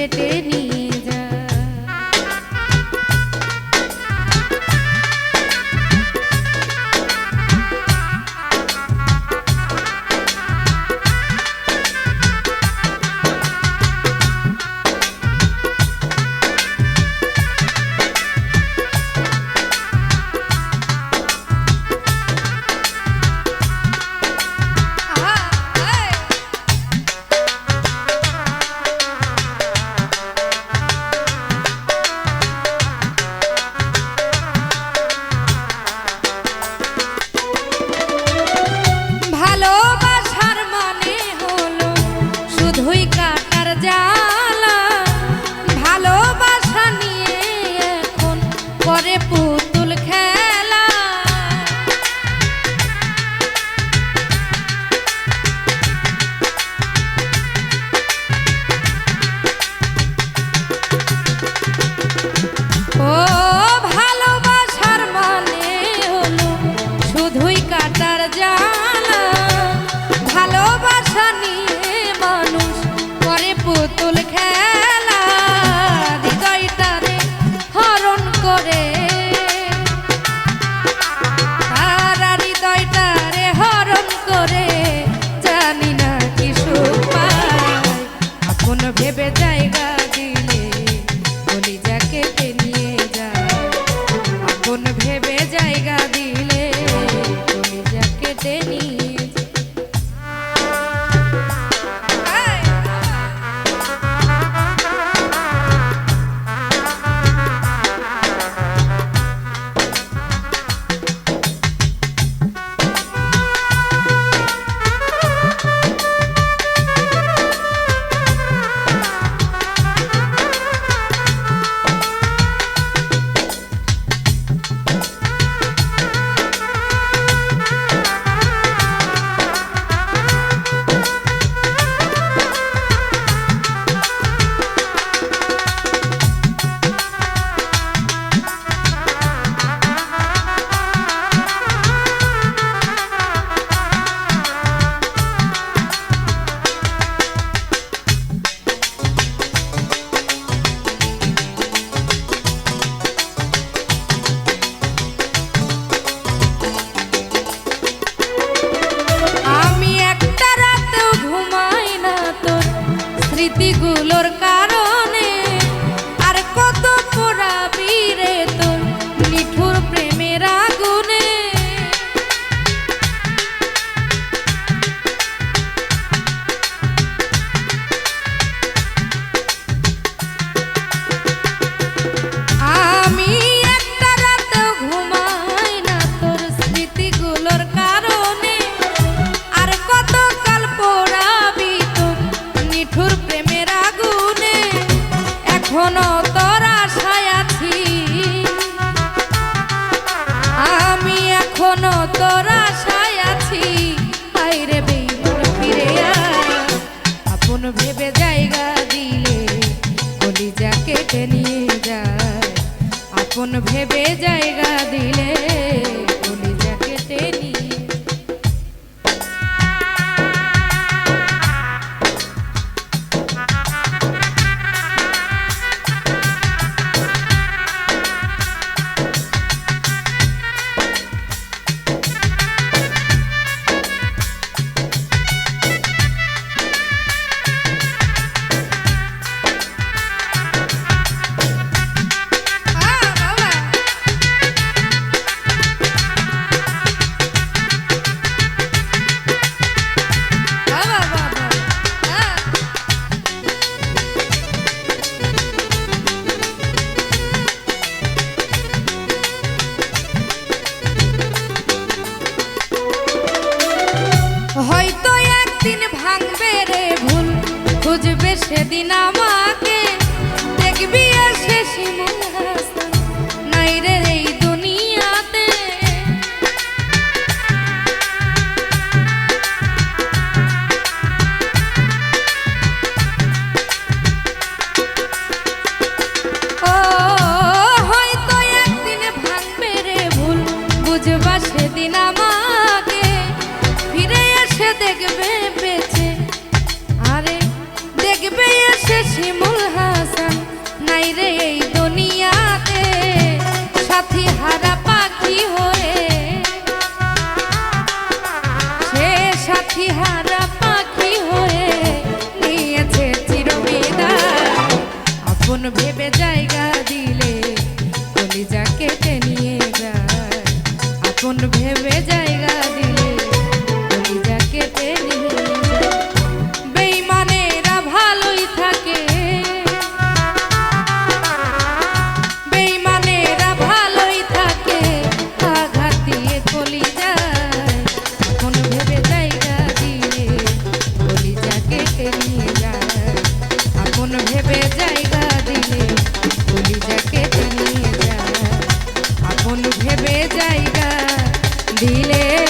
কেটে Bebe cantar. কেটে নিয়ে যায়। আপন ভেবে জায়গা দিলে কেটে নিয়ে করবে ভুল খুঁজবে সেদিন আমার নিয়েছে চিরবিদায় আপন ভেবে জায়গা দিলে কলিজা কেটে নিয়ে যায়। আপন ভেবে জায়গা দিলে মন ভেবে জায়গা দিলে